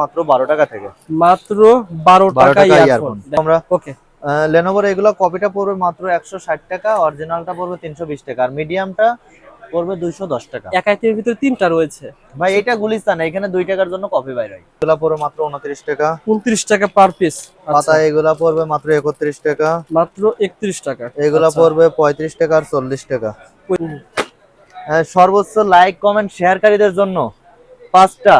মাত্র বারো টাকা থেকে। মাত্র বারো বারো টাকা ইয়ারফোন। আমরা ওকে। লেনোভোর এগুলো কপিটা পড়বে মাত্র একশো ষাট টাকা অরিজিনালটা পড়বে তিনশো বিশ টাকা আর মিডিয়ামটা পড়বে দুইশো দশ টাকা। এক আইটেমের ভিতরে তিনটা রয়েছে। ভাই এটা গুলিস্তান এখানে দুই টাকার জন্য কপি বাইর হয়। এগুলা পড়বে মাত্র উনত্রিশ টাকা। উনত্রিশ টাকা পার পিস পাতা এগুলা পড়বে মাত্র একত্রিশ টাকা। মাত্র একত্রিশ টাকা। এগুলা আচ্ছা। পড়বে পঁয়ত্রিশ টাকা আর চল্লিশ টাকা। হ্যাঁ, সর্বোচ্চ লাইক কমেন্ট শেয়ারকারীদের জন্য পাঁচটা।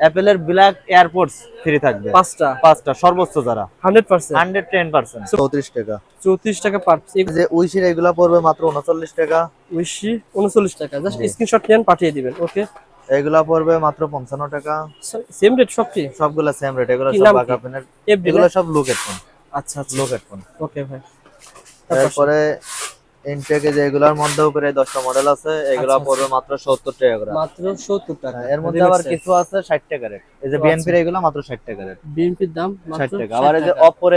অ্যাপেলের ব্ল্যাক এয়ারপোর্টস ফ্রি থাকবে। পাঁচটা? পাঁচটা সর্বোচ্চ যারা। Hundred percent hundred ten percent চৌত্রিশ টাকা। চৌত্রিশ টাকা পার যে উইশির এগুলা পড়বে মাত্র উনচল্লিশ টাকা। উইশি উনচল্লিশ টাকা। জাস্ট। স্ক্রিনশট নেন পাঠিয়ে দিবেন ওকে এগুলা পড়বে মাত্র পঞ্চান্ন টাকা। সেম রেট সবটি সবগুলা সেম রেট এগুলো কি সব কি? এফডি এগুলো সব লুক হেডফোন আচ্ছা আচ্ছা। লুক হেডফোন ওকে ভাই। তারপরে ইনটেকে যে এগুলার মধ্যে উপরে দশটা মডেল আছে এগুলা আচ্ছা, পড়বে মাত্র সত্তর টাকা করে। মাত্র সত্তর টাকা। হ্যাঁ, এর মধ্যে আবার কিছু আছে ষাট টাকা রেট। এই যে এগুলো মাত্র ষাট টাকা রেট। দাম মাত্র টাকা। আবার এই যে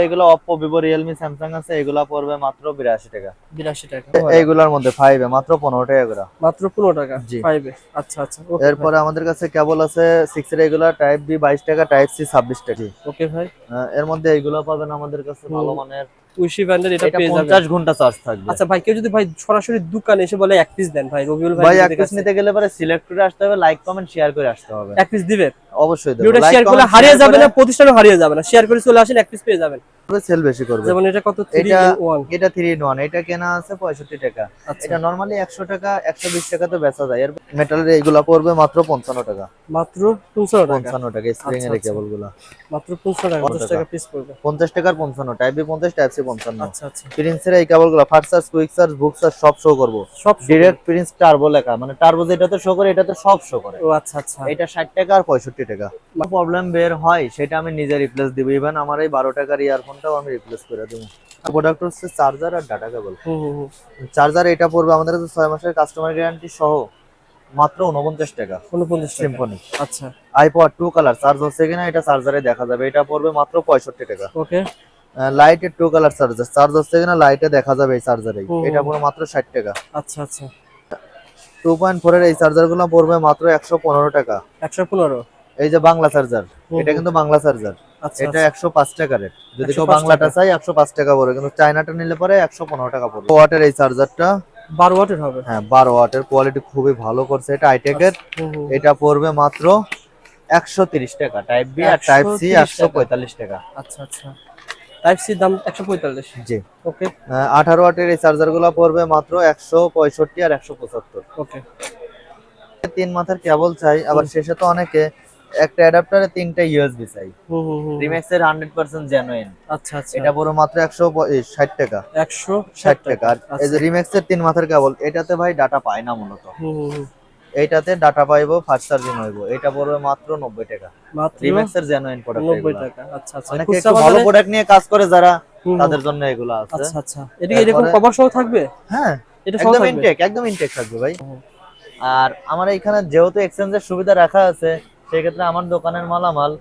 এগুলো অপ্পো ভিভো রিয়েলমি স্যামসাং আছে এগুলা পড়বে মাত্র বিরাশি টাকা। বিরাশি টাকা। এইগুলার মধ্যে ফাইভে মাত্র পনেরো টাকা করে। মাত্র পনেরো টাকা। জি। ফাইভে আচ্ছা আচ্ছা। এরপরে আমাদের কাছে কেবল আছে সিক্স এর এগুলা টাইপ বি বাইশ টাকা টাইপ সি ছাব্বিশ টাকা। ওকে ভাই। এর মধ্যে এইগুলো পাবেন আমাদের কাছে ভালো মানের উইশি ব্র্যান্ডের এটা পেয়ে যাবেন। পঞ্চাশ ঘণ্টা চার্জ থাকবে। আচ্ছা ভাই কেউ যদি ভাই সরাসরি দোকানে এসে বলে এক পিস দেন ভাই রবিউল ভাই ভাই এক পিস নিতে গেলে পরে সিলেক্ট করে আসতে হবে লাইক কমেন্ট শেয়ার করে আসতে হবে। এক পিস দিবেন অবশ্যই দেবো। ভিডিওটা শেয়ার করলে হারিয়ে যাবে না প্রতিষ্ঠানও হারিয়ে যাবে না। শেয়ার করে চলে আসেন এক পিস পেয়ে যাবেন। সেল বেশি করবে। যেমন এটা কত? 3 এটা in 1 এটা ইন কেনা আছে পঁয়ষট্টি টাকা। আচ্ছা। এটা নর্মালি একশো টাকা একশো বিশ টাকা তো বেচা যায়। এর মেটালের এইগুলা পড়বে মাত্র পঞ্চান্ন টাকা। মাত্র 500 টাকা? পঞ্চান্ন টাকা স্প্রিং এর আচ্ছা। কেবলগুলা মাত্র 500 টাকা 50 টাকা। পিস পড়বে। পঞ্চাশ টাকার পঞ্চান্ন টাইপ বি পঞ্চাশ টাইপ সি পঞ্চান্ন। আচ্ছা আচ্ছা। প্রিন্সের এই কেবলগুলা first search quick search book search সব শো করব। সব ডিরেক্ট প্রিন্স টার্বো লেখা। মানে টার্বো যেটাতে শো করে এটাতে সব শো করে। ও আচ্ছা আচ্ছা। এটা ষাট টাকা আর পঁয়ষট্টি টাকা। প্রবলেম বের হয় সেটা আমি নিজে রিপ্লেস দিব। ইভেন আমার এই বারো টাকার ইয়ারফোনটাও আমি রিপ্লেস করে দেবো। প্রোডাক্ট হচ্ছে চার্জার আর ডাটা কেবল চার্জার এটা পড়বে আমাদের কাছে ছয় মাসের কাস্টমার গ্যারান্টি সহ মাত্র উনপঞ্চাশ টাকা। 49 টাকা। সিম্ফনি আচ্ছা। আইপড টু কালার চার্জ হচ্ছে কিনা এটা চার্জারে দেখা যাবে। এটা পড়বে মাত্র পঁয়ষট্টি টাকা। ওকে লাইটের টু কালার চার্জার চার্জ হচ্ছে কিনা লাইটে দেখা যাবে এই চার্জারে এটা পড়বে মাত্র ষাট টাকা। আচ্ছা আচ্ছা। টু পয়েন্ট ফোর এর এই চার্জারগুলো পড়বে মাত্র একশো পনেরো টাকা। 115 এই যে বাংলা চার্জার এটা কিন্তু বাংলা চার্জার। আচ্ছা এটা আচ্ছা। একশো পাঁচ টাকা রেট। যদি কেউ বাংলাটা চাই একশো পাঁচ টাকা পড়বে। কিন্তু চাইনাটা নিলে পরে একশো পনেরো টাকা পড়বে। ওয়াটের এই চার্জারটা। 12 ওয়াটের হবে? হ্যাঁ বারো ওয়াটের কোয়ালিটি খুবই ভালো করছে এটা আইটেকের হুম। এটা পড়বে মাত্র একশো তিরিশ টাকা টাইপ বি আর টাইপ সি একশো পঁয়তাল্লিশ টাকা। আচ্ছা আচ্ছা। টাইপ সি দাম 145 জি। ওকে আঠারো ওয়াটের এই চার্জারগুলো পড়বে মাত্র একশো পঁয়ষট্টি আর একশো পঁচাত্তর। ওকে তিন মাথার কেবল চাই আবার শেষে তো অনেকে একটা অ্যাডাপ্টারে তিনটা ইউএসবি চাই। রিম্যাক্স এর হান্ড্রেড পার্সেন্ট জেনুইন আচ্ছা আচ্ছা। এটা পড়বে মাত্র একশো ষাট টাকা। 160 ষাট টাকা। আর এই যে আচ্ছা। রিম্যাক্স এর তিন মাথার কেবল এটাতে ভাই ডাটা পায় না মূলত। এইটাতে ডাটা পাইবো ফাস্ট চার্জিং হইবো। এটা পড়বে মাত্র নব্বই টাকা। মাত্র রিম্যাক্স এর জেনুইন প্রোডাক্ট 90 টাকা। আচ্ছা আচ্ছা। ভালো প্রোডাক্ট নিয়ে কাজ করে যারা। তাদের জন্য এগুলো আছে। আচ্ছা আচ্ছা। এটা কি এরকম কভার সহ থাকবে? হ্যাঁ। এটা সহ একদম ইনটেক একদম ইনটেক থাকবে ভাই। আর আমার এখানে যেহেতু এক্সচেঞ্জের সুবিধা রাখা আছে সেক্ষেত্রে আমার দোকানের মালামাল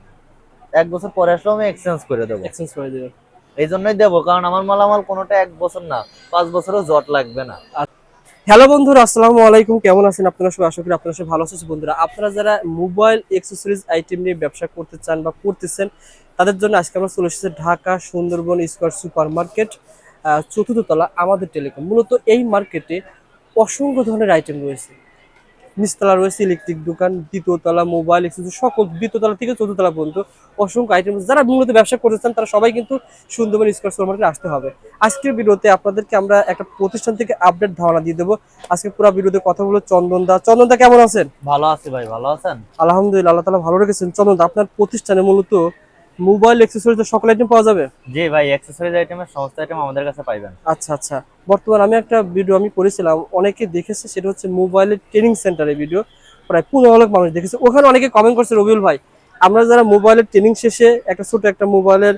এক বছর পরে আসলেও আমি এক্সচেঞ্জ করে দেবো। এক্সচেঞ্জ করে দিবে। এই জন্যই দেবো কারণ আমার মালামাল কোনোটা এক বছর না পাঁচ বছরও জট লাগবে না। হ্যালো বন্ধুরা আসসালামু আলাইকুম কেমন আছেন আপনারা সবাই? আশা করি আপনারা সবাই ভালো আছেন। বন্ধুরা আপনারা যারা মোবাইল অ্যাক্সেসরিজ আইটেম নিয়ে ব্যবসা করতে চান বা করতেছেন তাদের জন্য আজকে আমরা চলে এসেছি Dhaka Sundarban square super market চতুর্থ তলা আমাদের টেলিকম মূলত এই মার্কেটে অসংখ্য ধরনের আইটেম রয়েছে। নিচতলা রয়েছে ইলেকট্রিক দোকান দ্বিতীয়তলা মোবাইল এক্সেসরি সকল দ্বিতীয়তলা থেকে চতুর্থ তলা পর্যন্ত অসংখ্য আইটেম যারা মূলত ব্যবসা করতে চান তারা সবাই কিন্তু সুন্দরবন স্কোয়ার সুপার মার্কেটে আসতে হবে। আজকের ভিডিওতে আপনাদেরকে আমরা একটা প্রতিষ্ঠান থেকে আপডেট ধারণা দিয়ে দেবো। আজকে পুরো ভিডিওতে কথা বলব চন্দন দা। চন্দন দা কেমন আছেন? ভালো আছি ভাই ভালো আছেন? আলহামদুলিল্লাহ আল্লাহ তালা ভালো রেখেছেন। চন্দন দা আপনার প্রতিষ্ঠানে মূলত মোবাইল অ্যাক্সেসরিজ সকল আইটেম পাওয়া যাবে? জি ভাই অ্যাক্সেসরিজ আইটেমের সমস্ত আইটেম আমাদের কাছে পাইবেন। আচ্ছা আচ্ছা। বর্তমান আমি একটা ভিডিও আমি করেছিলাম অনেকে দেখেছে সেটা হচ্ছে মোবাইলের ট্রেনিং সেন্টারের ভিডিও প্রায় পনেরো লাখ মানুষ দেখেছে। ওখানে অনেকে কমেন্ট করছে রবিউল ভাই আমরা যারা মোবাইলের ট্রেনিং শেষে একটা ছোট একটা মোবাইলের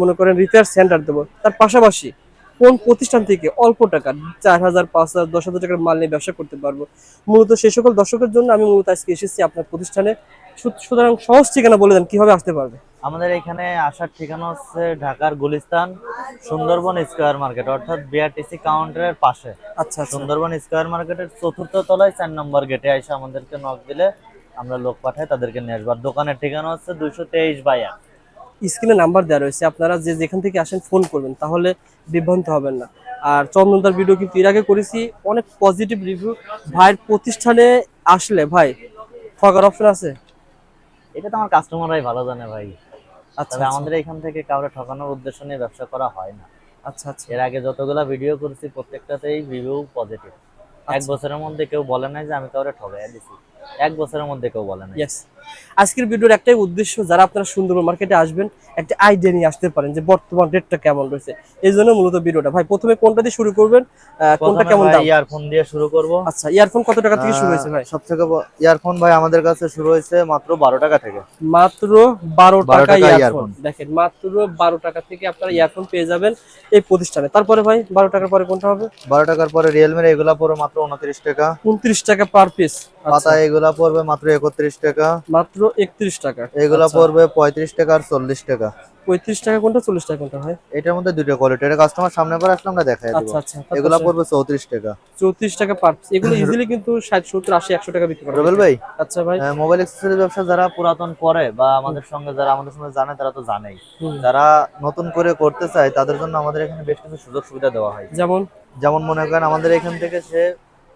মনে করেন রিপেয়ার সেন্টার দেবো তার পাশাপাশি কোন প্রতিষ্ঠান থেকে অল্প টাকা চার হাজার পাঁচ হাজার দশ হাজার টাকার মাল নিয়ে ব্যবসা করতে পারব? মূলত সেই সকল দর্শকের জন্য আমি মূলত আজকে এসেছি আপনার প্রতিষ্ঠানে। সুতরাং সহজ ঠিকানা বলে দেন কীভাবে আসতে পারবে? আমাদের এখানে আসার ঠিকানা হচ্ছে ঢাকার গুলিস্তান সুন্দরবন স্কোয়ার মার্কেট অর্থাৎ বিআরটিসি কাউন্টারের পাশে। আচ্ছা আচ্ছা। সুন্দরবন স্কোয়ার মার্কেটের চতুর্থ তলায় চার নম্বর গেটে এসে আমাদেরকে নক দিলে আমরা লোক পাঠাই তাদেরকে নিয়ে আসব। আর দোকানের ঠিকানা হচ্ছে দুইশো তেইশ বাইয়া স্ক্রিনে নাম্বার দেওয়া রয়েছে আপনারা যে যেখান থেকে আসেন ফোন করবেন তাহলে বিভ্রান্ত হবেন না। আর চন্দনদার ভিডিও কিন্তু এর আগে করেছি অনেক পজিটিভ রিভিউ ভাইয়ের প্রতিষ্ঠানে আসলে ভাই ঠকার অপশন আছে? এটা তো আমার কাস্টমাররাই ভালো জানে ভাই। আচ্ছা তবে আমাদের এখান থেকে কাউরে ঠকানোর উদ্দেশ্য নিয়ে ব্যবসা করা হয় না। আচ্ছা আচ্ছা। এর আগে যতগুলা ভিডিও করেছি প্রত্যেকটাতেই রিভিউ পজিটিভ এক আচ্ছা। বছরের মধ্যে কেউ বলে নাই যে আমি কাউরে ঠকাইয়া দিছি। এক বছরের মধ্যে কেউ বলে নাই। আজকের ভিডিওর একটাই উদ্দেশ্য যারা আপনারা সুন্দরবন মার্কেটে আসবেন একটা আইডিয়া নিয়ে আসতে পারেন যে বর্তমান রেটটা কেমন রয়েছে। এই জন্য মূলত ভিডিওটা। ভাই প্রথমে কোনটা দিয়ে শুরু করবেন? কোনটা কেমন দাম? ইয়ারফোন দিয়ে শুরু করব। আচ্ছা ইয়ারফোন কত টাকা থেকে শুরু হয়েছে ভাই? সব থেকে ইয়ারফোন ভাই আমাদের কাছে শুরু হয়েছে মাত্র বারো টাকা থেকে। মাত্র বারো 12 টাকা ইয়ারফোন দেখেন মাত্র বারো টাকা থেকে আপনারা ইয়ারফোন পেয়ে যাবেন এই প্রতিষ্ঠানে। তারপরে ভাই বারো টাকার পরে কোনটা হবে? বারো টাকার পরে রিয়েলমির এগুলা পড়বে মাত্র উনত্রিশ টাকা। উনত্রিশ টাকা পার পিস পাতা এগুলা পড়বে মাত্র একত্রিশ টাকা। মাত্র একত্রিশ টাকা। এগুলা আচ্ছা। পড়বে পঁয়ত্রিশ টাকা আর চল্লিশ টাকা। পঁয়ত্রিশ টাকা কোনটা চল্লিশ টাকা কোনটা হয়? এটার মধ্যে দুটো কোয়ালিটি এটা কাস্টমার সামনে পরে আসলে আমরা দেখাই দিব। আচ্ছা আচ্ছা এগুলা পড়বে চৌত্রিশ টাকা। চৌত্রিশ টাকা পার এগুলো ইজিলি কিন্তু ষাট সত্তর আশি একশো টাকা বিক্রি করা রবেল ভাই? আচ্ছা ভাই। মোবাইল অ্যাক্সেসরি ব্যবসা যারা পুরাতন করে বা আমাদের সঙ্গে যারা আমাদের সঙ্গে জানে তারা তো জানেই। যারা নতুন করে করতে চায় তাদের জন্য আমাদের এখানে বেশ কিছু সুযোগ সুবিধা দেওয়া হয়। যেমন? যেমন মনে করেন আমাদের এখান থেকে সে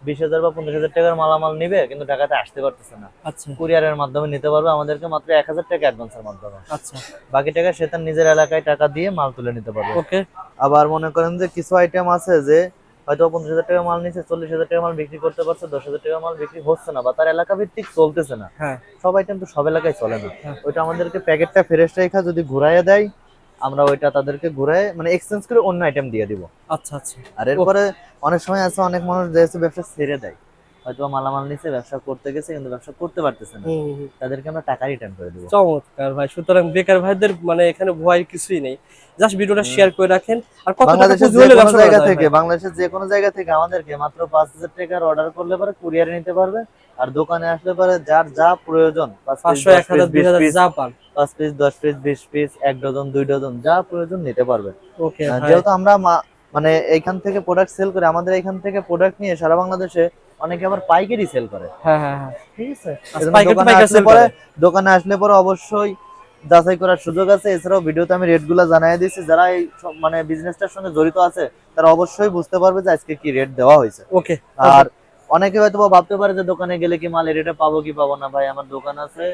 বিশ হাজার বা পঞ্চাশ হাজার টাকার মালামাল নিবে কিন্তু টাকাতে আসতে পারতেছে না। আচ্ছা। কুরিয়ারের মাধ্যমে নিতে পারবে আমাদেরকে মাত্র এক হাজার টাকা অ্যাডভান্সের মাধ্যমে। আচ্ছা। বাকি টাকা সে তার নিজের এলাকায় টাকা দিয়ে মাল তুলে নিতে পারবে। ওকে। আবার মনে করেন যে কিছু আইটেম আছে যে হয়তো পঞ্চাশ হাজার টাকা মাল নিচ্ছে চল্লিশ হাজার টাকা মাল বিক্রি করতে পারছে দশ হাজার টাকা মাল বিক্রি হচ্ছে না বা তার এলাকা ভিত্তিক চলতেছে না। হ্যাঁ। সব আইটেম তো সব এলাকায় চলে না। হ্যাঁ। ওইটা আমাদেরকে প্যাকেটটা ফ্রেশ রেখা যদি ঘুরাইয়া দেয় আমরা ওইটা তাদেরকে ঘুরে মানে এক্সচেঞ্জ করে অন্য আইটেম দিয়ে দিব। আচ্ছা আচ্ছা। আর এরপরে অনেক সময় আছে অনেক মানুষ যে হচ্ছে ব্যবসা ছেড়ে দেয়। হয়তো মালামাল নিচ্ছে ব্যবসা করতে গেছে কিন্তু ব্যবসা করতে পারতেছে না। তাদেরকে আমরা টাকা রিটার্ন করে দেবো। চমৎকার ভাই সুতরাং বেকার ভাইদের মানে এখানে ভয় কিছুই নেই। জাস্ট ভিডিওটা শেয়ার করে রাখেন আর কত বাংলাদেশের যে কোনো জায়গা থেকে বাংলাদেশের যে কোনো জায়গা থেকে আমাদেরকে মাত্র পাঁচ হাজার টাকার অর্ডার করলে পরে কুরিয়ারে নিতে পারবে আর দোকানে আসলে পরে যার যা প্রয়োজন পাঁচ piece, পাঁচশো দশ এক হাজার piece, দুই বিশ হাজার piece, যা পান। পাঁচ পিস দশ পিস বিশ পিস এক ডজন দুই ডজন যা প্রয়োজন নিতে পারবে। ওকে যেহেতু আমরা মানে এইখান থেকে প্রোডাক্ট সেল করে আমাদের এখান থেকে প্রোডাক্ট নিয়ে সারা বাংলাদেশে অনেকে আবার পাইকারি সেল করে। হ্যাঁ হ্যাঁ হ্যাঁ। ঠিক আছে? আচ্ছা, দোকানে আসলে পরে দোকানে আসলে পরে অবশ্যই যাচাই করার সুযোগ আছে। এছাড়াও ভিডিওতে আমি রেটগুলা জানাই দিয়েছি। যারা এই মানে বিজনেসটার সঙ্গে জড়িত আছে তারা অবশ্যই বুঝতে পারবে যে আজকে কি রেট দেওয়া হয়েছে। ওকে আর অনেকে হয়তো ভাবতে পারে যে দোকানে গেলে কি মাল রেটে পাবো কি পাবো না। ভাই আমার দোকান আছে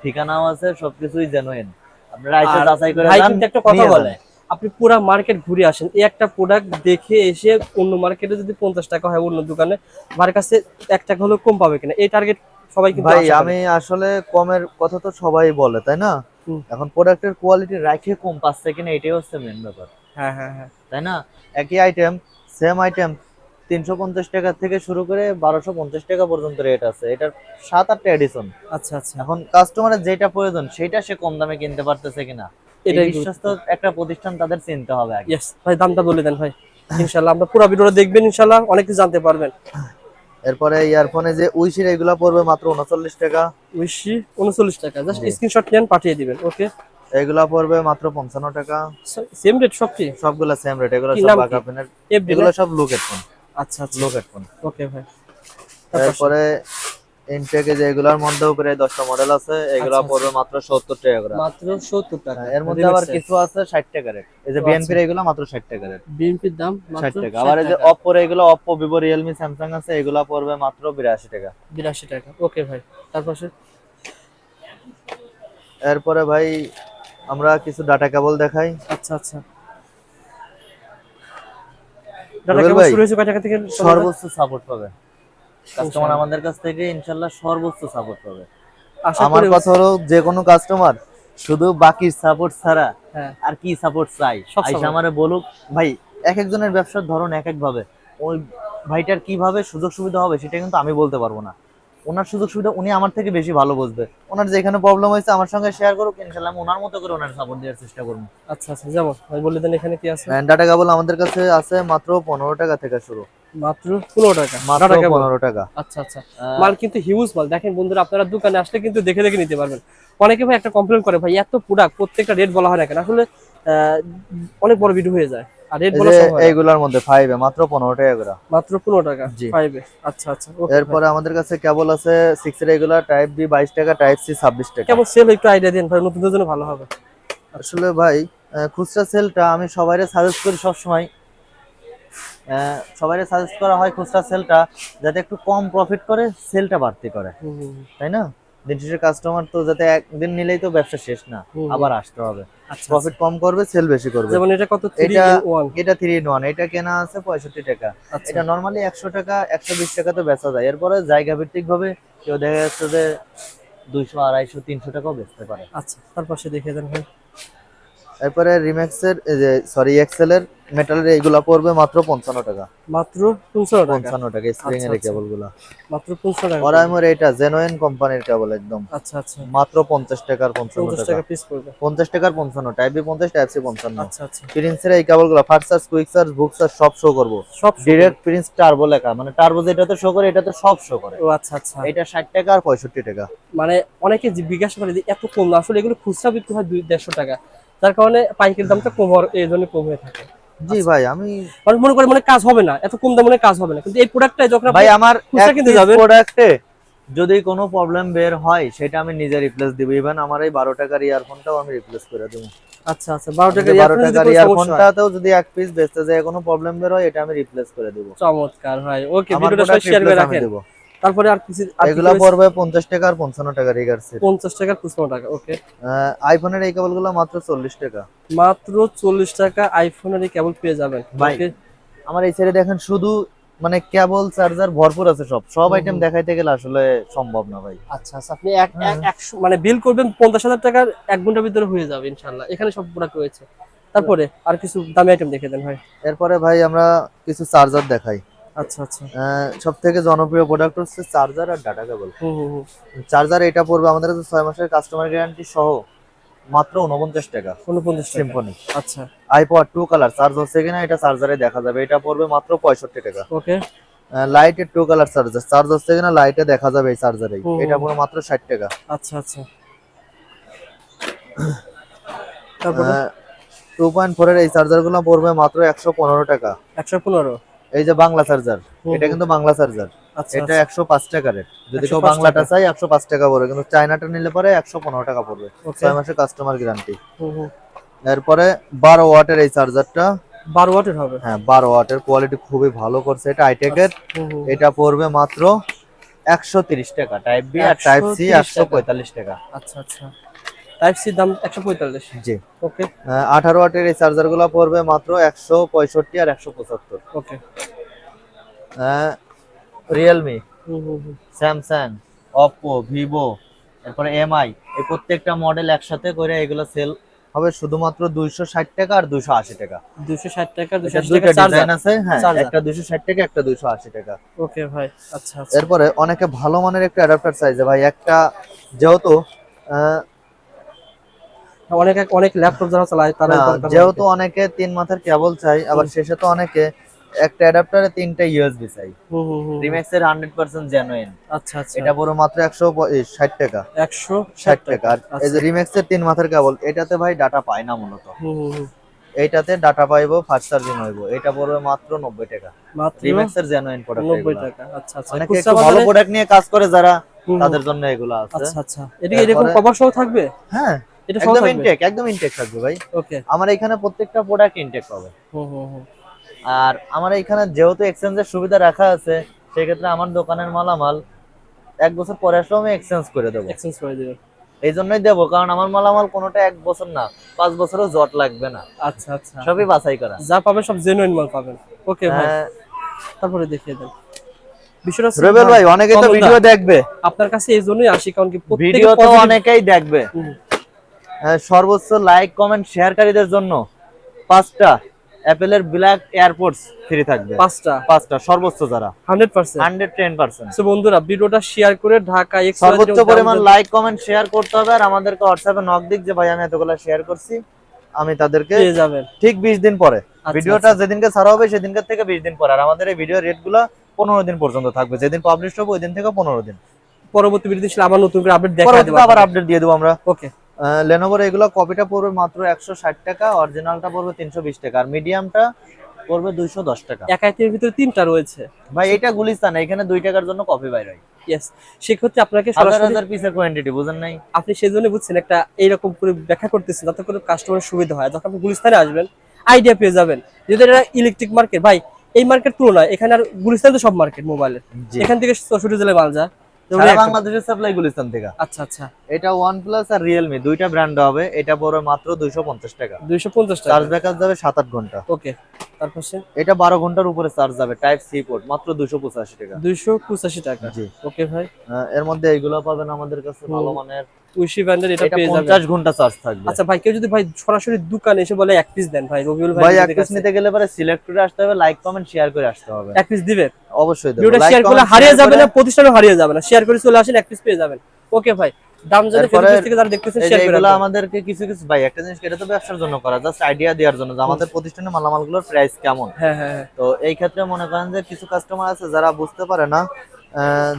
ঠিকানাও আছে সবকিছুই জেনুইন আপনারা আইসে আর যাচাই করে ভাই কিন্তু একটা কথা বলে আপনি পুরা মার্কেট ঘুরে আসেন। এই একটা প্রোডাক্ট দেখে এসে অন্য মার্কেটে যদি পঞ্চাশ টাকা হয় অন্য দোকানে ভাইয়ের কাছে এক টাকা হলেও কম পাবে কিনা? এই টার্গেট সবাই ভাই আমি আসলে কমের কথা তো সবাই বলে তাই না? এখন প্রোডাক্টের কোয়ালিটি রাখে কম পাচ্ছে কিনা এটাই হচ্ছে মেন ব্যাপার। হ্যাঁ হ্যাঁ হ্যাঁ। তাই না? একই আইটেম সেম আইটেম তিনশো পঞ্চাশ টাকা থেকে শুরু করে বারোশো পঞ্চাশ টাকা পর্যন্ত রেট আছে। এটার সাত আটটা এডিশন আচ্ছা আচ্ছা। এখন কাস্টমারের যেটা প্রয়োজন সেটা সে কম দামে কিনতে পারতেছে কিনা। এটাই বিশ্বস্ত একটা প্রতিষ্ঠান তাদের চিনতে হবে ইয়েস ভাই দামটা বলে দেন ভাই। ইনশাল্লাহ আমরা পুরো ভিডিওটা দেখবেন ইনশাল্লাহ অনেক কিছু জানতে পারবেন। এরপরে ইয়ারফোনে যে উইশির এগুলা পড়বে মাত্র উনচল্লিশ টাকা। উইশি উনচল্লিশ টাকা। জাস্ট। স্ক্রিনশট নেন পাঠিয়ে দিবেন ওকে এগুলা পড়বে মাত্র পঞ্চান্ন টাকা। সেম রেট সবটি সবগুলা সেম রেট এগুলো সব নাম পেনের এগুলো সব লুক হেডফোন আচ্ছা আচ্ছা। লুক হেডফোন ওকে ভাই। তারপরে ইনটেকে যে এগুলার মধ্যেও করে দশটা মডেল আছে এগুলা আচ্ছা, পড়বে মাত্র সত্তর টাকা করে। মাত্র সত্তর টাকা। হ্যাঁ, এর মধ্যে আবার কিছু আছে ষাট টাকা রেট। এই যে ও, বিএনপির এগুলা মাত্র ষাট টাকা রেট। বিএনপির দাম মাত্র টাকা। আবার এই যে অপ্পোর এগুলো অপ্পো ভিভো রিয়েলমি স্যামসাং আছে এগুলা পড়বে মাত্র বিরাশি টাকা। বিরাশি টাকা। ওকে ভাই তারপাশে এরপরে ভাই আমরা কিছু ডাটা কেবল দেখাই। আচ্ছা আচ্ছা। ডাটা কেবল শুরু হয়েছে কয় টাকা থেকে? সর্বোচ্চ সাপোর্ট পাবে। কাস্টমার ইনশাআল্লাহ। আমাদের কাছ থেকে ইনশাল্লাহ সর্বোচ্চ সাপোর্ট পাবে। আমার কথা হলো যে কোনো কাস্টমার শুধু বাকি সাপোর্ট ছাড়া হ্যাঁ। আর কি সাপোর্ট চাই? আইসা আমারে বলুক ভাই এক একজনের ব্যবসার ধরন এক এক ভাবে ওই ভাইটার কীভাবে সুযোগ সুবিধা হবে সেটা কিন্তু আমি বলতে পারব না। ওনার সুযোগ সুবিধা উনি আমার থেকে বেশি ভালো বুঝবে। ওনার যেখানে প্রবলেম হয়েছে আমার সঙ্গে শেয়ার করুক ইনশাল্লাহ আমি ওনার মতো করে ওনার সাপোর্ট দেওয়ার চেষ্টা করব। আচ্ছা আচ্ছা যেমন ভাই বলে দেন এখানে কি আছে? ডাটা কেবল আমাদের কাছে আছে মাত্র পনেরো টাকা থেকে শুরু। মাত্র পনেরো টাকা। মাত্র ডাটা কেবল পনেরো টাকা। আচ্ছা আচ্ছা। মাল কিন্তু হিউজ মাল। দেখেন বন্ধুরা আপনারা দোকানে আসলে কিন্তু দেখে দেখে নিতে পারবেন। অনেকে ভাই একটা কমপ্লেন করে ভাই এত প্রোডাক্ট প্রত্যেকটা রেট বলা হয় না কেন? আসলে আহ, অনেক বড় ভিডিও হয়ে যায়। আর রেট বলা। এইগুলার মধ্যে মাত্র পনেরো টাকা করে। মাত্র পনেরো টাকা? জি। ফাইভে আচ্ছা আচ্ছা এরপরে আমাদের কাছে কেবল আছে সিক্স রেগুলার টাইপ বি বাইশ টাকা টাইপ সি টাকা। কেমন সেল একটু আইডিয়া দিন ভাই নতুনদের জন্য ভালো হবে। আসলে ভাই খুচরা সেলটা আমি সবাইরে সাজেস্ট করি সবসময়। সবাইরে সাজেস্ট করা হয় খুচরা সেলটা যাতে একটু কম প্রফিট করে সেলটা বাড়তি করে। তাই না? শেষে কাস্টমার তো যাতে একদিন নিলেই তো ব্যবসা শেষ না আবার আসতে হবে। আচ্ছা প্রফিট কম করবে সেল বেশি করবে। যেমন এটা কত? 3 এটা এটা থ্রি ইন 1 এটা কেনা আছে পঁয়ষট্টি টাকা। আচ্ছা। এটা নরমালি 100 টাকা একশো বিশ টাকা তো বেচা যায়। এরপরে জায়গা ভিত্তিক ভাবে কেউ দেখা যাচ্ছে যে 200 250 300 টাকাও বেচতে পারে। আচ্ছা তার পাশে দেখে দেন ভাই। এরপরে রিম্যাক্সের যে সরি এক্সেলের মেটালের এইগুলা পড়বে মাত্র পঞ্চান্ন টাকা। মাত্র পঞ্চান্ন টাকা? পঞ্চান্ন টাকা স্প্রিং এর আচ্ছা, আচ্ছা। কেবলগুলা মাত্র পঞ্চান্ন টাকা। ওরাইমোর এটা জেনুইন কোম্পানির কেবল একদম। আচ্ছা আচ্ছা। মাত্র পঞ্চাশ টাকার পঞ্চান্ন পঞ্চাশ টাকা। টাকা পিস পড়বে। পঞ্চাশ টাকার পঞ্চান্ন টাইপ বি পঞ্চাশ টাইপ সি পঞ্চান্ন। আচ্ছা আচ্ছা। প্রিন্সের এই কেবলগুলা first search quick search book search সব শো করব। সব ডিরেক্ট প্রিন্স টার্বো লেখা মানে টার্বো যেটাতে শো করে এটাতে সব শো করে। ও আচ্ছা আচ্ছা। এটা ষাট টাকা আর পঁয়ষট্টি টাকা। মানে অনেকে জিজ্ঞাসা করে যে এত কম আসলে এগুলো খুচরা বিক্রি হয় দুই দেড়শো টাকা। যার কারণে পাইকারি দামটা কম হওয়ার এই জন্য কম হয়ে থাকে। জি ভাই আমি মানুষ মনে করে মানে কাজ হবে না এত কম দামে কাজ হবে না। কিন্তু এই প্রোডাক্টটা যখন ভাই আমার কিনতে যাবেন? প্রোডাক্টে যদি কোনো প্রবলেম বের হয় সেটা আমি নিজে রিপ্লেস দিব। ইভেন আমার এই বারো টাকার ইয়ারফোনটাও আমি রিপ্লেস করে দেবো। আচ্ছা আচ্ছা বারো টাকা বারো টাকার ইয়ারফোনটাতেও যদি এক পিস বেচতে যায় কোনো প্রবলেম বের হয় এটা আমি রিপ্লেস করে দেবো। চমৎকার ভাই। ওকে ভিডিওটা শেয়ার করে রাখেন। তারপরে আর কিছু এগুলা? পড়বে পঞ্চাশ টাকা আর পঞ্চান্ন টাকা রিগার সেট। পঞ্চাশ টাকার পঁচপান্ন টাকা ওকে আইফোনের এই কেবলগুলো মাত্র চল্লিশ টাকা। মাত্র চল্লিশ টাকা আইফোনের এই কেবল পেয়ে যাবেন Okay? আমার এই সাইডে দেখেন শুধু মানে কেবল চার্জার ভরপুর আছে সব। সব আইটেম দেখাইতে গেলে আসলে সম্ভব না ভাই। আচ্ছা আচ্ছা আপনি এক এক- একশো মানে বিল করবেন পঞ্চাশ হাজার টাকার এক ঘণ্টার ভিতরে হয়ে যাবে ইনশাল্লাহ এখানে সব প্রোডাক্ট রয়েছে। তারপরে আর কিছু দামি আইটেম দেখে দেন ভাই। এরপরে ভাই আমরা কিছু চার্জার দেখাই। আচ্ছা আচ্ছা। সব থেকে জনপ্রিয় প্রোডাক্ট হচ্ছে চার্জার আর ডাটা কেবল চার্জার এটা পড়বে আমাদের কাছে ছয় মাসের কাস্টমার গ্যারান্টি সহ মাত্র উনপঞ্চাশ টাকা। উনপঞ্চাশ টাকা। সিম্ফনি আচ্ছা। আইপড টু কালার চার্জ হচ্ছে কিনা এটা চার্জারে দেখা যাবে। এটা পড়বে মাত্র পঁয়ষট্টি টাকা। ওকে। লাইটের টু কালার চার্জার চার্জ হচ্ছে কিনা লাইটে দেখা যাবে এই চার্জারে এটা পড়বে মাত্র ষাট টাকা। আচ্ছা আচ্ছা। তারপরে? টু পয়েন্ট ফোর এর এই চার্জারগুলো পড়বে মাত্র একশো পনেরো টাকা। একশো পনেরো। এই যে বাংলা চার্জার এটা কিন্তু বাংলা চার্জার। আচ্ছা এটা একশো পাঁচ টাকা রেট। যদি কেউ বাংলাটা চাই একশো পাঁচ টাকা পড়বে। কিন্তু চাইনাটা নিলে পরে একশো পনেরো টাকা পড়বে। ছয় মাসের কাস্টমার গ্যারান্টি এরপরে বারো ওয়াটের এই চার্জারটা। বারো ওয়াটের হবে? হ্যাঁ বারো ওয়াটের কোয়ালিটি খুবই ভালো করছে। এটা আইটেকের হুম এটা পড়বে মাত্র একশো তিরিশ টাকা। টাইপ বি আর টাইপ সি একশো পঁয়তাল্লিশ টাকা। আচ্ছা আচ্ছা। টাইপ সি দাম একশো পঁয়তাল্লিশ। জি। ওকে আঠারো ওয়াটের এই চার্জারগুলো পড়বে মাত্র একশো পঁয়ষট্টি আর একশো পঁচাত্তর। Okay Realme Samsung Oppo Vivo এরপরে এমআই এই প্রত্যেকটা মডেল একসাথে করে এগুলো সেল হবে শুধুমাত্র দুইশো ষাট টাকা আর দুইশো আশি টাকা। দুশো ষাট টাকা টাকা ডিজাইন আছে হ্যাঁ একটা দুইশো ষাট টাকা একটা দুইশো আশি টাকা। ওকে ভাই। আচ্ছা আচ্ছা। এরপরে অনেকে ভালো মানের একটা অ্যাডাপ্টার চাইছে ভাই। একটা যেহেতু আহ, অনেক অনেক ল্যাপটপ যারা চালায় তারা যেহেতু অনেকে তিন মাথার কেবল চাই আবার শেষে তো অনেকে একটা অ্যাডাপ্টারে তিনটা ইউএসবি চাই। রিম্যাক্স এর হান্ড্রেড পার্সেন্ট জেনুইন আচ্ছা আচ্ছা। এটা পুরো মাত্র একশো ষাট টাকা। একশো ষাট টাকা। আর এই যে আচ্ছা। রিম্যাক্স এর তিন মাথার কেবল এটাতে ভাই ডাটা পায় না মূলত। এইটাতে ডাটা পাইবো ফাস্ট চার্জিং হইবো। এটা পড়বে মাত্র নব্বই টাকা। মাত্র রিম্যাক্স এর জেনুইন প্রোডাক্ট নব্বই টাকা। আচ্ছা আচ্ছা। অনেকে একটু ভালো প্রোডাক্ট নিয়ে কাজ করে যারা। তাদের জন্য এগুলো আছে। আচ্ছা আচ্ছা। এটা এরকম কভার সহ থাকবে? হ্যাঁ। এটা একদম ইনটেক একদম ইনটেক থাকবে ভাই। ওকে আমার এখানে প্রত্যেকটা প্রোডাক্ট ইনটেক পাবে হুম হুম হুম আর আমার এখানে যেহেতু এক্সচেঞ্জের সুবিধা রাখা আছে সেক্ষেত্রে আমার দোকানের মালামাল এক বছর পরে আসলেও আমি এক্সচেঞ্জ করে দেবো। এক্সচেঞ্জ করে দিবেন এই জন্যই দেবো কারণ আমার মালামাল কোনোটা এক বছর না পাঁচ বছরও জট লাগবে না। আচ্ছা আচ্ছা। সবই বাছাই করা। যা পাবেন সব জেনুইন মাল পাবেন। ওকে ভাই। হ্যাঁ, তারপরে দেখিয়ে দেন। বিষয়টা ভাই অনেকে তো ভিডিও দেখবে। আপনার কাছে এই জন্যই আসি কারণ কি ভিডিও তো অনেকেই দেখবে। সর্বোচ্চ লাইক কমেন্ট শেয়ারকারীদের জন্য পাঁচটা অ্যাপেলের ব্ল্যাক এয়ারপোর্টস ফ্রি থাকবে। পাঁচটা? পাঁচটা সর্বোচ্চ যারা। পার্সেন্ট? বন্ধুরা ভিডিওটা শেয়ার করে ঢাকা এক্স সর্বোচ্চ পরিমাণ লাইক কমেন্ট শেয়ার করতে হবে। আর আমাদেরকে হোয়াটসঅ্যাপে নক দিক যে ভাই আমি এতগুলো শেয়ার করছি আমি তাদেরকে পেয়ে যাবেন। ঠিক বিশ দিন পরে। আচ্ছা, ভিডিওটা যেদিনকে ছাড়া হবে সেদিনকে থেকে বিশ দিন পরে। আর আমাদের এই ভিডিও রেটগুলা পনেরো দিন পর্যন্ত থাকবে। যেদিন পাবলিশ হবে ওই দিন থেকে পনেরো দিন। পরবর্তী ভিডিও আবার নতুন করে আপডেট দেখা আবার আপডেট দিয়ে দেবো আমরা। ওকে লেনোভোর এগুলো কপিটা পড়বে মাত্র একশো ষাট টাকা অরিজিনালটা পড়বে তিনশো বিশ টাকা আর মিডিয়ামটা পড়বে দুইশো দশ টাকা। এক আইটেমের ভিতরে তিনটা রয়েছে। ভাই এটা গুলিস্তান এখানে দুই টাকার জন্য কপি বাইর হয় ইয়েস সেক্ষেত্রে আপনাকে হাজার হাজার পিসের কোয়ান্টিটি বুঝেন নাই? আপনি সেই জন্য বুঝছেন একটা এইরকম করে ব্যাখ্যা করতেছেন যাতে করে কাস্টমারের সুবিধা হয়। যখন আপনি গুলিস্তানে আসবেন আইডিয়া পেয়ে যাবেন। যদি এটা ইলেকট্রিক মার্কেট ভাই এই মার্কেট তুলনায় এখানে আর গুলিস্তানে তো সব মার্কেট মোবাইলের এখান থেকে চৌষট্টি জেলায় মাল যায় সারা বাংলাদেশের সাপ্লাই গুলিস্তান থেকে। আচ্ছা আচ্ছা। এটা OnePlus আর Realme দুইটা ব্র্যান্ড হবে। এটা পড়বে মাত্র দুইশো পঞ্চাশ টাকা। দুইশো পঞ্চাশ টাকা। চার্জ ব্যাকআপ যাবে সাত আট ঘণ্টা। ওকে তারপর এটা বারো ঘণ্টার উপরে চার্জ যাবে টাইপ সি পোর্ট মাত্র দুইশো পঁচাশি টাকা। দুইশো পঁচাশি টাকা। জি। ওকে ভাই। এর মধ্যে এইগুলো পাবেন আমাদের কাছে ভালো। মানের উইশি ব্র্যান্ডের এটা পেয়ে যাবেন। পঞ্চাশ ঘণ্টা চার্জ থাকবে। আচ্ছা ভাই কেউ যদি ভাই সরাসরি দোকানে এসে বলে এক পিস দেন ভাই রবিউল ভাই ভাই এক পিস নিতে গেলে পরে সিলেক্ট করে আসতে হবে লাইক কমেন্ট শেয়ার করে আসতে হবে। এক পিস দিবেন? অবশ্যই দেবো। ভিডিওটা শেয়ার করলে হারিয়ে যাবে না প্রতিষ্ঠানও হারিয়ে যাবে না। শেয়ার করে চলে আসেন এক পিস পেয়ে যাবেন। ওকে ভাই দাম জানে ফেসবুক থেকে যারা দেখতেছেন শেয়ার করে এগুলো আমাদেরকে কিছু কিছু ভাই একটা জিনিস এটা তো ব্যবসার জন্য করা জাস্ট আইডিয়া দেওয়ার জন্য যে আমাদের প্রতিষ্ঠানে মালামালগুলোর প্রাইস কেমন। হ্যাঁ হ্যাঁ হ্যাঁ। তো এই ক্ষেত্রে মনে করেন যে কিছু কাস্টমার আছে যারা বুঝতে পারে না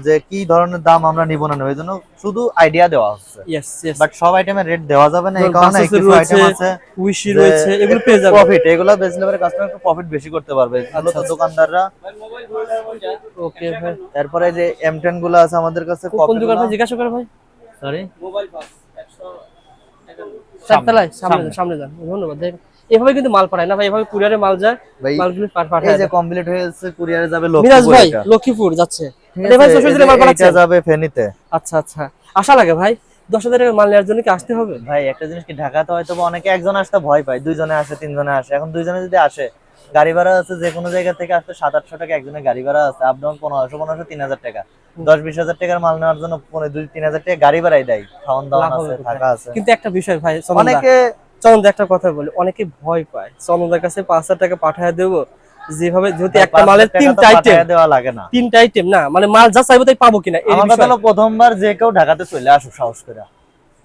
যে কি ধরনের দাম আমরা নিব না নেব এই জন্য শুধু আইডিয়া দেওয়া হচ্ছে। ইয়েস ইয়েস বাট সব আইটেমের রেট দেওয়া যাবে না এই কারণে কিছু আইটেম আছে উইশি রয়েছে এগুলো পেয়ে যাবেন প্রফিট এগুলো বেচলে পরে কাস্টমার একটু প্রফিট বেশি করতে পারবে। এগুলো তো আচ্ছা। দোকানদাররা ওকে ভাই। তারপরে যে M10 গুলো আছে আমাদের কাছে কোন দোকান ভাই? জিজ্ঞাসা করে ভাই। সরি চারতলায় সামনে। সামনে। যান, সামনে সামনে যান। ধন্যবাদ। দেখেন এভাবে কিন্তু মাল পাঠায় না ভাই এভাবে কুরিয়ারে মাল যায় ভাই মালগুলো পা- এই যে কমপ্লিট হয়েছে কুরিয়ারে যাবে মিরাজ লক্ষ্মীপুর ভাই এটা। লক্ষ্মীপুর যাচ্ছে। ভাই? এটা যাবে ফেনীতে। আচ্ছা আচ্ছা। আশা লাগে ভাই? দশ হাজার মাল নেওয়ার জন্য কি আসতে হবে? ভাই একটা জিনিস কি ঢাকাতে হয়তো অনেকে একজন আসতে ভয় পায় দুইজনে আসে তিনজনে আসে। এখন দুইজনে যদি আসে গাড়ি ভাড়া আছে যে কোনো জায়গা থেকে আসতে সাত আটশো টাকা একজনের গাড়ি ভাড়া আছে আপ ডাউন পনেরোশো পনেরোশো তিন হাজার টাকা। দশ বিশ হাজার টাকার মাল নেওয়ার জন্য পনেরো দুই তিন হাজার টাকা গাড়ি ভাড়াই দেয়। খাওয়ান দাওয়ান আছে থাকা আছে। কিন্তু একটা বিষয় ভাই অনেকে একটা কথা বলি অনেকে ভয় পায়। চন্দনদার কাছে পাঁচ হাজার টাকা পাঠায় দেবো যেভাবে যেহেতু একটা মালের তিনটা আইটেম দেওয়া লাগে না। তিনটা আইটেম না মানে মাল যা চাইব তাই পাবো কিনা এই আমার কথা হলো প্রথমবার যে কেউ ঢাকাতে চলে আসুক সাহস করে।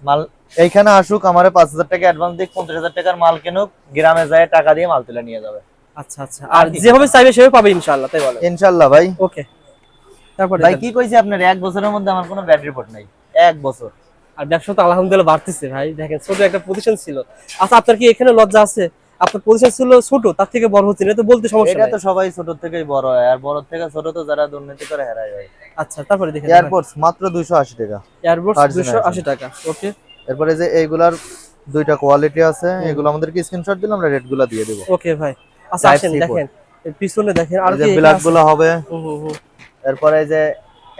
মাল এইখানে আসুক আমার পাঁচ হাজার টাকা অ্যাডভান্স দিয়ে পঞ্চাশ হাজার টাকার মাল কিনুক গ্রামে যায় টাকা দিয়ে মাল তুলে নিয়ে যাবে। আচ্ছা আচ্ছা আর যেভাবে চাইবে সেভাবে পাবে ইনশাআল্লাহ তাই বলে। ইনশাল্লাহ ভাই। ওকে তারপরে ভাই কি কইছি আপনার? এক বছরের মধ্যে আমার কোনো ব্যাড রিপোর্ট নাই। এক বছর। আর ব্যবসা তো আলহামদুলিল্লাহ বাড়তেছে ভাই। দেখেন ছোট একটা প্রতিষ্ঠান ছিল। আচ্ছা আপনার কি এখানে লজ্জা আছে? আপনার প্রতিষ্ঠান ছিল ছোট তার থেকে বড় হচ্ছে না এটা তো বলতে সমস্যা এটা তো সবাই ছোট থেকেই বড় হয় আর বড় থেকে ছোট তো যারা দুর্নীতি করে হেরাই হয়। আচ্ছা তারপরে দেখেন এয়ারপোর্টস মাত্র দুইশো আশি টাকা। এয়ারবোর্ড Original দুশো আশি টাকা ওকে এরপরে যে এইগুলার দুইটা কোয়ালিটি আছে এগুলো আমাদেরকে স্ক্রিনশট দিলে আমরা রেটগুলা দিয়ে দেবো। ওকে ভাই। আচ্ছা আসেন দেখেন পিছনে দেখেন আর যে কি ব্ল্যাকগুলো হবে। এরপরে এই যে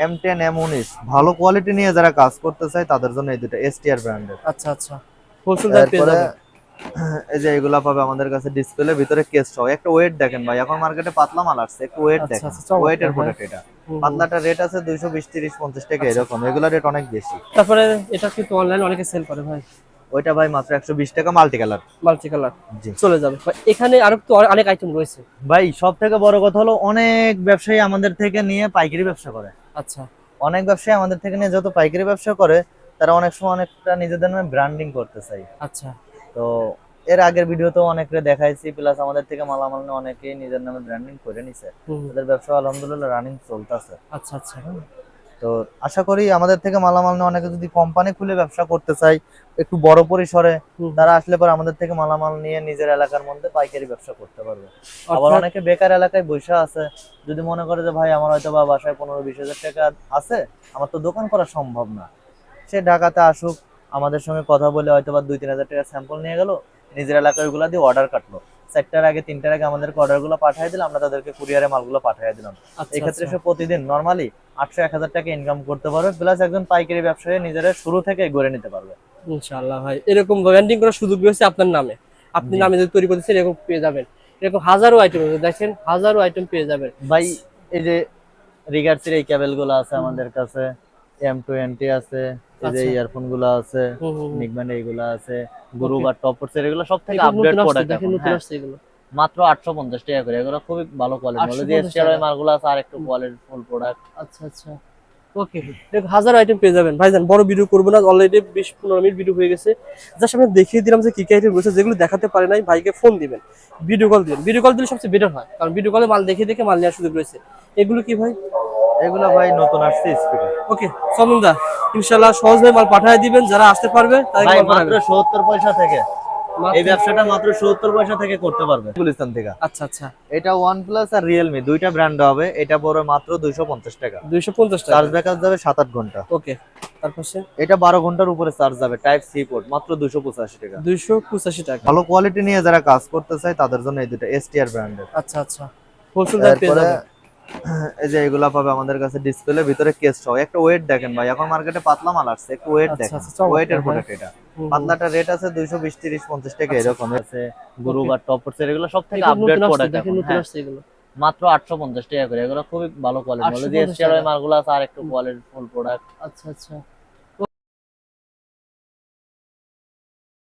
এম টেন এম উনিশ ভালো কোয়ালিটি নিয়ে যারা কাজ করতে চায় তাদের জন্য এই দুটো এসটিআর ব্র্যান্ডের আচ্ছা আচ্ছা। হোলসেল দাম পেয়ে যাবেন। এই যে এগুলা পাবে আমাদের কাছে ডিসপ্লে ভিতরে কেস সহ। একটা ওয়েট দেখেন ভাই এখন মার্কেটে পাতলা মাল আসছে একটু ওয়েট আচ্ছা, দেখেন। আচ্ছা, চমৎকার, ওয়েটের হ্যাঁ। প্রোডাক্ট এটা। পাতলাটা রেট আছে দুইশো বিশ তিরিশ পঞ্চাশ টাকা এরকম। এগুলা রেট অনেক বেশি। তারপরে এটা কিন্তু অনলাইনে অনেকে সেল করে ভাই। ওইটা ভাই মাত্র একশো বিশ টাকা মাল্টি কালার মাল্টি কালার চলে যাবে। ভাই, এখানে আরও তো অনেক আইটেম রয়েছে। ভাই সব থেকে বড় কথা হলো অনেক ব্যবসায়ী আমাদের থেকে নিয়ে পাইকারি ব্যবসা করে। আচ্ছা। অনেক ব্যবসায়ী আমাদের থেকে নিয়ে যত পাইকারি ব্যবসা করে তারা অনেক সময় অনেকটা নিজেদের নামে ব্র্যান্ডিং করতে চাই আচ্ছা। তো এর আগের ভিডিওতেও অনেকরে দেখাইছি প্লাস আমাদের থেকে মালামাল নিয়ে অনেকেই নিজের নামে ব্র্যান্ডিং করে নিছে। তাদের ব্যবসা আলহামদুলিল্লাহ রানিং চলতেছে। আচ্ছা আচ্ছা। তো আশা করি আমাদের থেকে মালামাল নিয়ে অনেকে যদি কোম্পানি খুলে ব্যবসা করতে চাই একটু বড় পরিসরে তারা আসলে পর আমাদের থেকে মালামাল নিয়ে নিজের এলাকার মধ্যে পাইকারি ব্যবসা করতে পারবে। আবার অনেকে বেকার এলাকায় বসে আছে যদি মনে করে যে ভাই আমার হয়তো বা বাসায় পনেরো বিশ হাজার টাকা আছে আমার তো দোকান করা সম্ভব না। সে ঢাকাতে আসুক আমাদের সঙ্গে কথা বলে হয়তো বা দুই তিন হাজার টাকা স্যাম্পল নিয়ে গেল নিজের এলাকায় ওইগুলা দিয়ে অর্ডার কাটলো। চারটার আগে তিনটার আগে আমাদেরকে অর্ডারগুলো পাঠিয়ে দিলাম আমরা তাদেরকে কুরিয়ারে মালগুলো পাঠিয়ে দিলাম। আচ্ছা, এক্ষেত্রে আচ্ছা। সে প্রতিদিন নর্মালি আটশো এক হাজার টাকা ইনকাম করতে পারবে প্লাস একজন পাইকারি ব্যবসায়ী নিজের শুরু থেকে গড়ে নিতে পারবে। ইনশাআল্লাহ ভাই এরকম ব্র্যান্ডিং করার সুযোগ রয়েছে আপনার নামে। আপনি নামে যদি তৈরি করতেছেন এরকম পেয়ে যাবেন। এরকম হাজারো আইটেম দেখেন হাজারো আইটেম পেয়ে যাবেন। ভাই এই যে রিগার্সের এই কেবলগুলো আছে আমাদের কাছে এম টোয়েন্টি আছে এই যে আচ্ছা। ইয়ারফোনগুলো আছে। নিকব্যান্ড এইগুলো আছে গুরু বা টপস এগুলো সব থেকে আপডেট প্রোডাক্ট দেখেন নতুন হ্যাঁ। আসছে এগুলো। মাত্র আটশো পঞ্চাশ টাকা করে এগুলো খুবই ভালো কোয়ালিটি বলে যে 850 এসটিআর মালগুলো আছে আর একটু কোয়ালিটি ফুল প্রোডাক্ট আচ্ছা আচ্ছা। ওকে দেখো হাজার আইটেম পেয়ে যাবেন। ভাইজান বড় ভিডিও করব না অলরেডি বিশ পনেরো মিনিট ভিডিও হয়ে গেছে। জাস্ট আমি দেখিয়ে দিলাম যে কি কি আইটেম রয়েছে যেগুলো দেখাতে পারে নাই ভাইকে ফোন দিবেন। ভিডিও কল দিবেন। ভিডিও কল দিলে সবচেয়ে বেটার হয় কারণ ভিডিও কলে মাল দেখে দেখে মাল নেওয়ার সুযোগ রয়েছে। এগুলো কি ভাই? এগুলো ভাই নতুন আসছে স্পিকার ওকে চন্দন দা। সহজভাবে মাল পাঠিয়ে দিবেন যারা আসতে পারবে তাই ভাই মাত্র পাঠাবেন সত্তর পয়সা থেকে। এই ব্যবসাটা মাত্র সত্তর পয়সা থেকে করতে পারবে। গুলিস্তান থেকে। আচ্ছা আচ্ছা। এটা প্লাস আর রিয়েলমি দুইটা ব্র্যান্ড হবে। এটা পড়বে মাত্র দুইশো পঞ্চাশ টাকা। দুইশো পঞ্চাশ চার্জ টাকা ব্যাকআপ যাবে সাত আট ঘণ্টা। ওকে তারপর সে? এটা বারো ঘণ্টার উপরে চার্জ যাবে টাইপ সি পোর্ট মাত্র দুশো পঁচাশি টাকা। দুইশো পঁচাশি টাকা। ভালো কোয়ালিটি নিয়ে যারা কাজ করতে চায় তাদের জন্য এই দুটো এসটিআর ব্র্যান্ডের আচ্ছা আচ্ছা। হোলসেল দাম পেয়ে তারপরে যাবেন এই যে এগুলা পাবে আমাদের কাছে ডিসপ্লে ভিতরে কেস সহ। একটা ওয়েট দেখেন ভাই এখন মার্কেটে পাতলা মাল আসছে একটু ওয়েট আচ্ছা, দেখেন। আচ্ছা, ওয়েটের হ্যাঁ। প্রোডাক্ট এটা। পাতলাটা রেট আছে দুইশো বিশ তিরিশ পঞ্চাশ টাকা আচ্ছা, এরকম। আছে গুরু বা টপ এগুলো সব থেকে আপডেট প্রোডাক্ট দেখেন নতুন আসছে এগুলো। মাত্র আটশো পঞ্চাশ টাকা করে এগুলো খুবই ভালো কোয়ালিটি 850 যে এসটিআর। মালগুলো আছে আর একটু কোয়ালিটি ফুল প্রোডাক্ট আচ্ছা আচ্ছা।